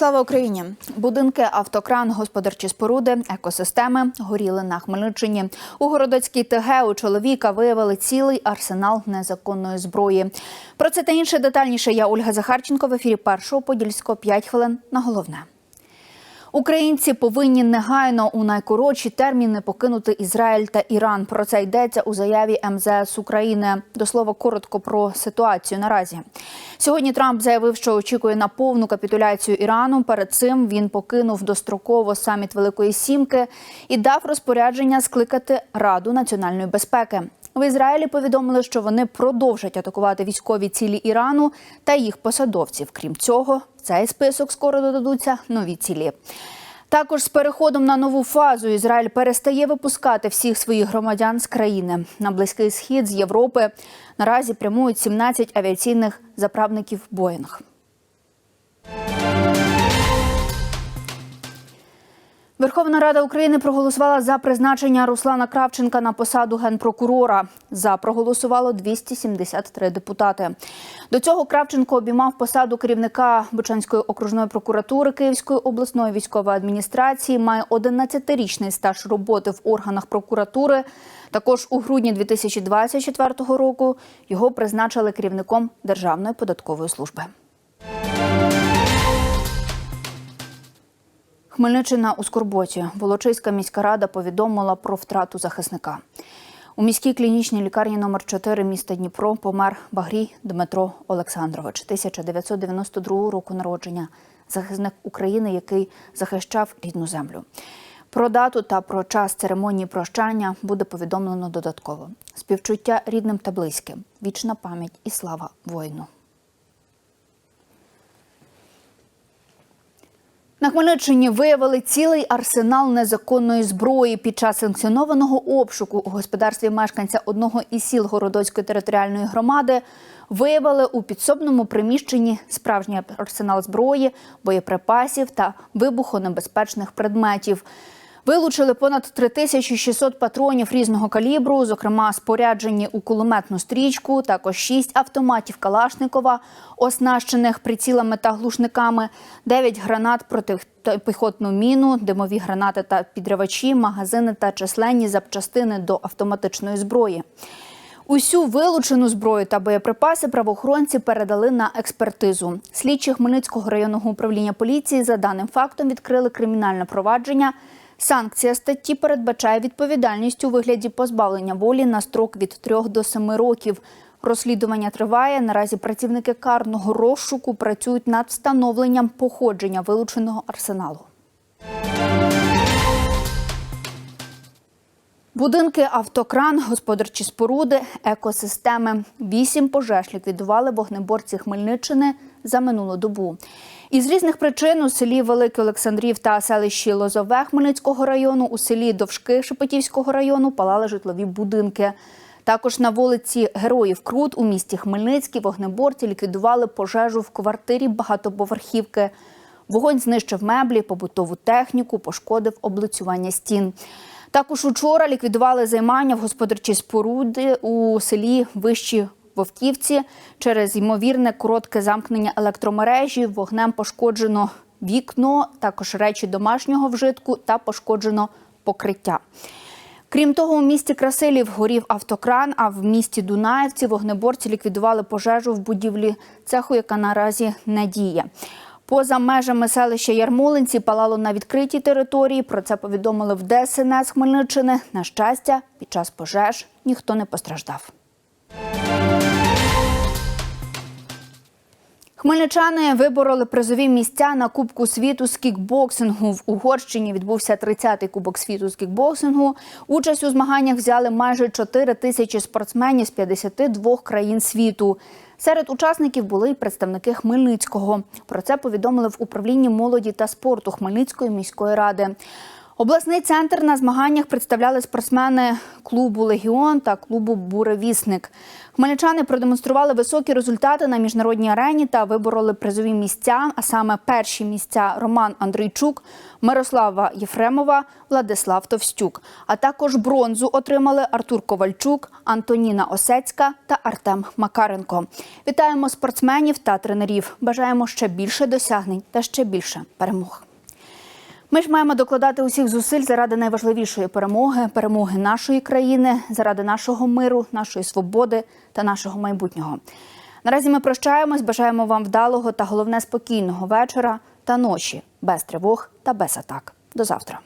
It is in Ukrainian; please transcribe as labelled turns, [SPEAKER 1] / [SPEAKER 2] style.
[SPEAKER 1] Слава Україні! Будинки, автокран, господарчі споруди, екосистеми горіли на Хмельниччині. У Городоцькій ТГ у чоловіка виявили цілий арсенал незаконної зброї. Про це та інше детальніше я Ольга Захарченко в ефірі першого подільського 5 хвилин на головне. Українці повинні негайно у найкоротші терміни покинути Ізраїль та Іран. Про це йдеться у заяві МЗС України. До слова, коротко про ситуацію наразі. Сьогодні Трамп заявив, що очікує на повну капітуляцію Ірану. Перед цим він покинув достроково саміт Великої Сімки і дав розпорядження скликати Раду національної безпеки. В Ізраїлі повідомили, що вони продовжать атакувати військові цілі Ірану та їх посадовців. Крім цього, в цей список скоро додадуться нові цілі. Також з переходом на нову фазу Ізраїль перестає випускати всіх своїх громадян з країни. На близький схід з Європи наразі прямують 17 авіаційних заправників Боїнг. Верховна Рада України проголосувала за призначення Руслана Кравченка на посаду генпрокурора. За проголосувало 273 депутати. До цього Кравченко обіймав посаду керівника Бучанської окружної прокуратури Київської обласної військової адміністрації. Має 11-річний стаж роботи в органах прокуратури. Також у грудні 2024 року його призначили керівником Державної податкової служби. Хмельниччина у Скорботі. Волочиська міська рада повідомила про втрату захисника. У міській клінічній лікарні номер 4 міста Дніпро помер Багрій Дмитро Олександрович, 1992 року народження, захисник України, який захищав рідну землю. Про дату та про час церемонії прощання буде повідомлено додатково. Співчуття рідним та близьким, вічна пам'ять і слава воїну. На Хмельниччині виявили цілий арсенал незаконної зброї під час санкціонованого обшуку у господарстві мешканця одного із сіл Городоцької територіальної громади. Виявили у підсобному приміщенні справжній арсенал зброї, боєприпасів та вибухонебезпечних предметів. Вилучили понад 3600 патронів різного калібру, зокрема споряджені у кулеметну стрічку, також 6 автоматів Калашникова, оснащених прицілами та глушниками, 9 гранат протипіхотну міну, димові гранати та підривачі, магазини та численні запчастини до автоматичної зброї. Усю вилучену зброю та боєприпаси правоохоронці передали на експертизу. Слідчі Хмельницького районного управління поліції за даним фактом відкрили кримінальне провадження. Санкція статті передбачає відповідальність у вигляді позбавлення волі на строк від 3 до 7 років. Розслідування триває. Наразі працівники карного розшуку працюють над встановленням походження вилученого арсеналу. Будинки, автокран, господарчі споруди, екосистеми. Вісім пожеж ліквідували вогнеборці Хмельниччини за минулу добу. Із різних причин у селі Великий Олександрів та селищі Лозове Хмельницького району, у селі Довжки Шепетівського району палали житлові будинки. Також на вулиці Героїв Крут у місті Хмельницький вогнеборці ліквідували пожежу в квартирі багатоповерхівки. Вогонь знищив меблі, побутову техніку, пошкодив облицювання стін. Також учора ліквідували займання в господарчій споруди у селі Вищі Вовківці. Через ймовірне коротке замкнення електромережі вогнем пошкоджено вікно, також речі домашнього вжитку та пошкоджено покриття. Крім того, у місті Красилів горів автокран, а в місті Дунаївці вогнеборці ліквідували пожежу в будівлі цеху, яка наразі не діє. Поза межами селища Ярмолинці палало на відкритій території. Про це повідомили в ДСНС Хмельниччини. На щастя, під час пожеж ніхто не постраждав. Хмельничани вибороли призові місця на Кубку світу з кікбоксингу. В Угорщині відбувся 30-й Кубок світу з кікбоксингу. Участь у змаганнях взяли майже 4 тисячі спортсменів з 52 країн світу. Серед учасників були й представники Хмельницького. Про це повідомили в управлінні молоді та спорту Хмельницької міської ради. Обласний центр на змаганнях представляли спортсмени клубу Легіон та клубу Буревісник. Хмельничани продемонстрували високі результати на міжнародній арені та вибороли призові місця, а саме перші місця Роман Андрійчук, Мирослава Єфремова, Владислав Товстюк. А також бронзу отримали Артур Ковальчук, Антоніна Осецька та Артем Макаренко. Вітаємо спортсменів та тренерів. Бажаємо ще більше досягнень та ще більше перемог. Ми ж маємо докладати усіх зусиль заради найважливішої перемоги перемоги нашої країни, заради нашого миру, нашої свободи та нашого майбутнього. Наразі ми прощаємось, бажаємо вам вдалого та головне спокійного вечора та ночі без тривог та без атак. До завтра.